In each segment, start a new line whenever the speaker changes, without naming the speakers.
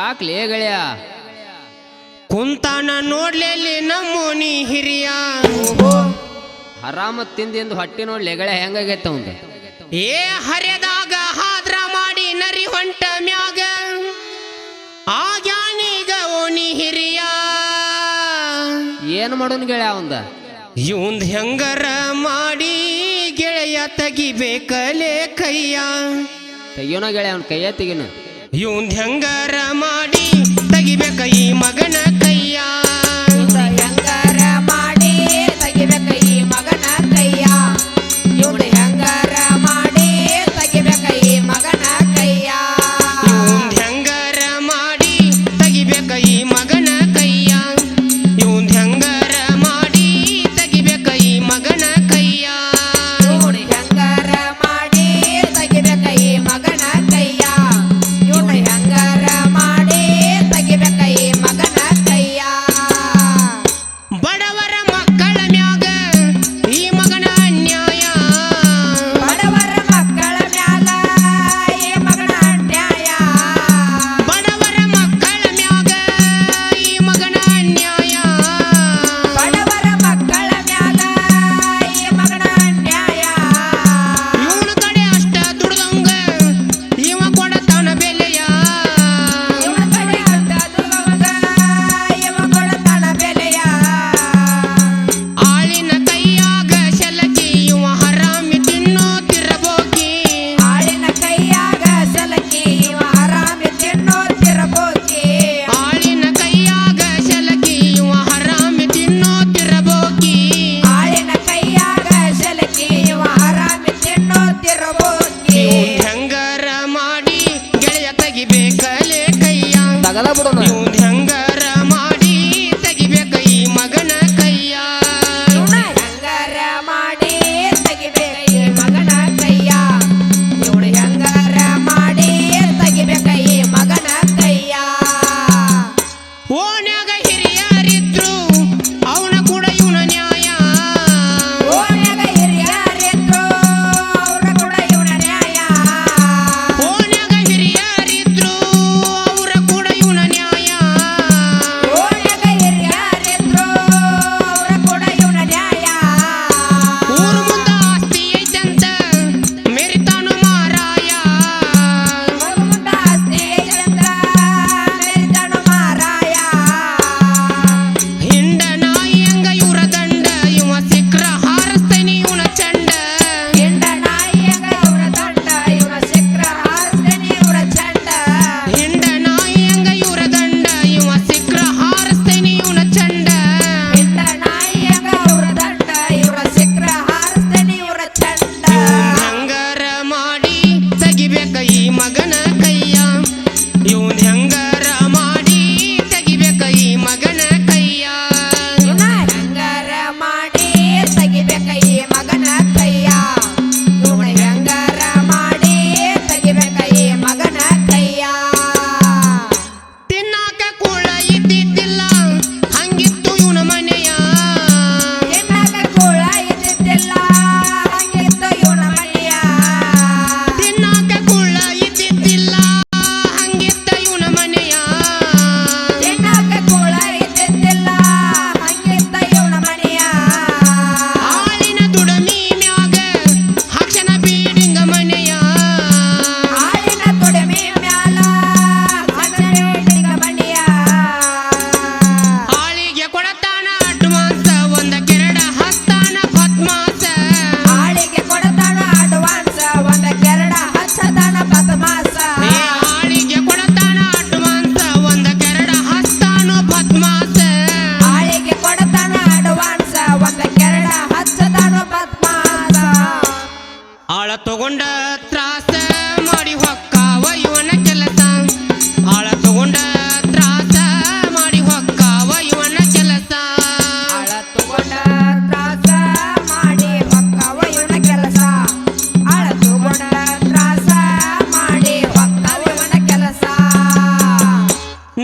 ಯಾಕ್ಲೇ ಗೆಳೆಯ?
ಕುಂತಾನ ನೋಡ್ಲೆಲ್ಲಿ ನಮ್ಮೋನಿ ಹಿರಿಯ.
ಹರಾಮ ತಿಂದಿಂದು ಹೊಟ್ಟೆ ನೋಡ್ಲೆ ಗೆಳೆಯ ಹೆಂಗಾಗೈತ ಅವಂದು
ಏ ಹರಿದಾಗ ಹಾದ್ರ ಮಾಡಿ ನರಿ ಹೊಂಟ ಮ್ಯಾಗ. ಆ ಜಾನಿಗ ಓನಿ ಹಿರಿಯ.
ಏನು ಮಾಡೋನ್ ಗೆಳೆಯ ಅವಂದ
ಇವಂದ್ ಹೆಂಗರ ಮಾಡಿ ಗೆಳೆಯ ತೆಗಿಬೇಕಲೆ ಕೈಯ.
ತೆಗಿಯೋನ ಗೆಳೆಯ ಅವ್ನ ಕೈಯ ತೆಗಿನ.
ಇವಂದ್ ಹೆಂಗಾರ ಮಾಡಿ ತೆಗಿಬೇಕ ಈ ಮಗನ ಕೈಯ?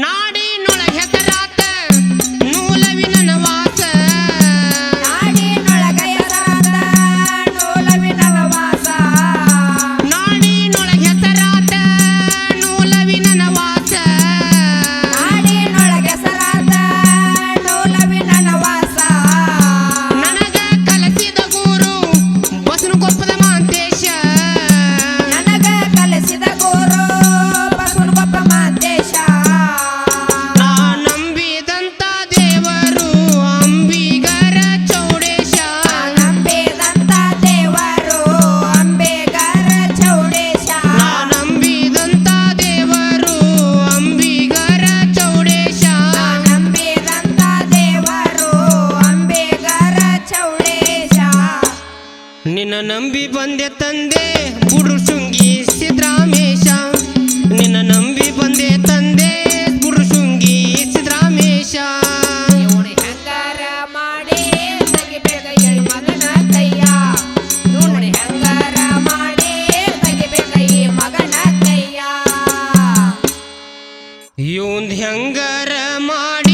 நாடே ನಂಬಿ ಬಂದೆ ತಂದೆ ಬುಡು ಶೃಂಗಿ ಸಿದ್ದರಾಮೇಶ ನಿನ್ನ ನಂಬಿ ಬಂದೆ ತಂದೆ ಬುಡು ಶೃಂಗಿ
ಸಿದ್ದರಾಮೇಶ ಹಂಗಾರ ಮಾಡಿ? ಮಾಡಿ?
ಹಂಗಾರ ಮಾಡಿ